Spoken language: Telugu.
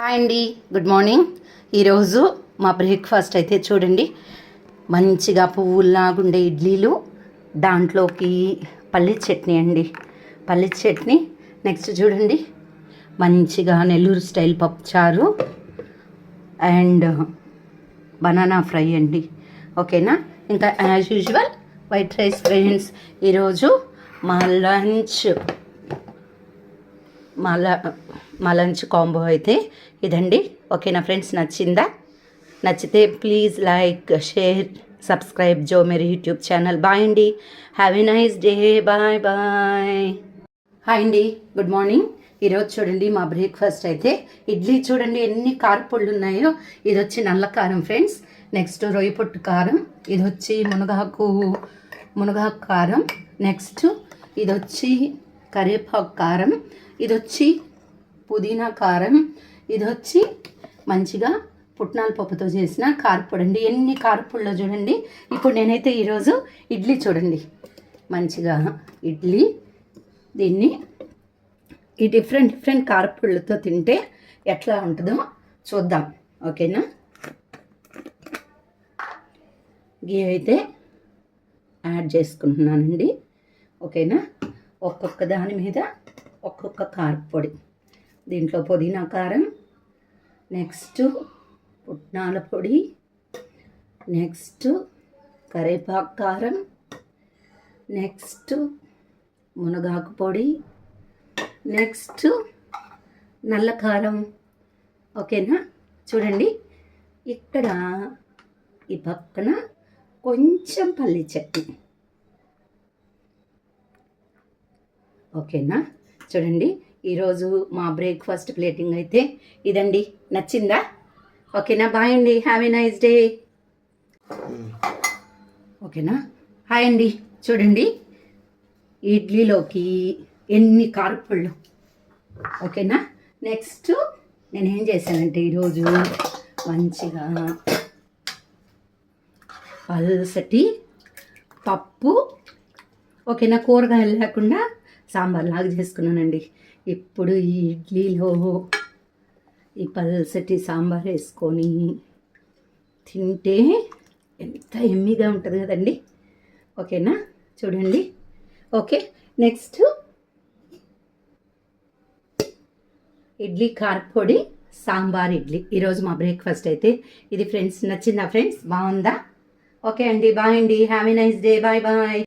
హాయ్ అండి గుడ్ మార్నింగ్. ఈరోజు మా బ్రేక్ఫాస్ట్ అయితే చూడండి. మంచిగా పువ్వుల్లాగుండే ఇడ్లీలు దాంట్లోకి పల్లి చట్నీ అండి. పల్లి చట్నీ నెక్స్ట్ చూడండి. మంచిగా నెల్లూరు స్టైల్ పప్పుచారు అండ్ బనానా ఫ్రై అండి. ఓకేనా? ఇంకా as usual white rice friends ఈరోజు మా లంచ్ మా మా లంచ్ కాంబో అయితే ఇదండి. ఓకేనా ఫ్రెండ్స్? నచ్చిందా? నచ్చితే please like share subscribe Jo Mary YouTube channel. Bye అండి. Have a nice day bye bye. Hi అండి. గుడ్ మార్నింగ్ ఈరోజు చూడండి మా బ్రేక్ఫాస్ట్ అయితే. ఇడ్లీ చూడండి ఎన్ని కారపొళ్ళు ఉన్నాయో. ఇది వచ్చి నల్ల కారం ఫ్రెండ్స్. నెక్స్ట్ రొయ్య పొట్టు కారం. ఇది వచ్చి మునగాకు మునగాకు కారం. నెక్స్ట్ ఇది వచ్చి కరివేపాకు కారం. ఇది వచ్చి పుదీనా కారం ఇది వచ్చి మంచిగా పుట్నాల పప్పుతో చేసిన కారపొడి అండి ఎన్ని కారపొడిలో చూడండి. ఇప్పుడు నేనైతే ఈరోజు ఇడ్లీ చూడండి. మంచిగా ఇడ్లీ దీన్ని ఈ డిఫరెంట్ డిఫరెంట్ కారపొళ్ళతో తింటే ఎట్లా ఉంటుందో చూద్దాం. ఓకేనా? గీ అయితే యాడ్ చేసుకుంటున్నానండి. ఓకేనా? ఒక్కొక్క దాని మీద ఒక్కొక్క కారపొడి దీంట్లో పుదీనా కారం నెక్స్ట్ పుట్నాల పొడి నెక్స్ట్ కరేపాకు కారం నెక్స్ట్ మునగాకు పొడి నెక్స్ట్ నల్ల కారం. ఓకేనా? చూడండి. ఇక్కడ ఈ పక్కన కొంచెం పల్లి చట్నీ. ఓకేనా? చూడండి. ఈరోజు మా బ్రేక్ఫాస్ట్ ప్లేటింగ్ అయితే ఇదండి. నచ్చిందా? ఓకేనా? బాయ్ అండి. హ్యావ్ ఎ నైస్ డే ఓకేనా? హాయ్ అండి. చూడండి. ఇడ్లీలోకి ఎన్ని కారపళ్ళు ఓకేనా? నెక్స్ట్ నేను ఏం చేశానంటే ఈరోజు మంచిగా పల్సటి పప్పు ఓకేనా? కూరగాయలు లేకుండా సాంబార్ లాగా చేసుకున్నానండి. ఇప్పుడు ఈ ఇడ్లీలో ఈ పల్సటి సాంబార్ వేసుకొని తింటే ఎంత ఎమ్మిగా ఉంటుంది కదండి. ఓకేనా? చూడండి. ఓకే నెక్స్ట్ ఇడ్లీ కారపొడి సాంబార్ ఇడ్లీ. ఈరోజు మా బ్రేక్ఫాస్ట్ అయితే ఇది ఫ్రెండ్స్ నచ్చిందా ఫ్రెండ్స్? బాగుందా? ఓకే అండి బాయ్ అండి. Have a nice day. Bye bye.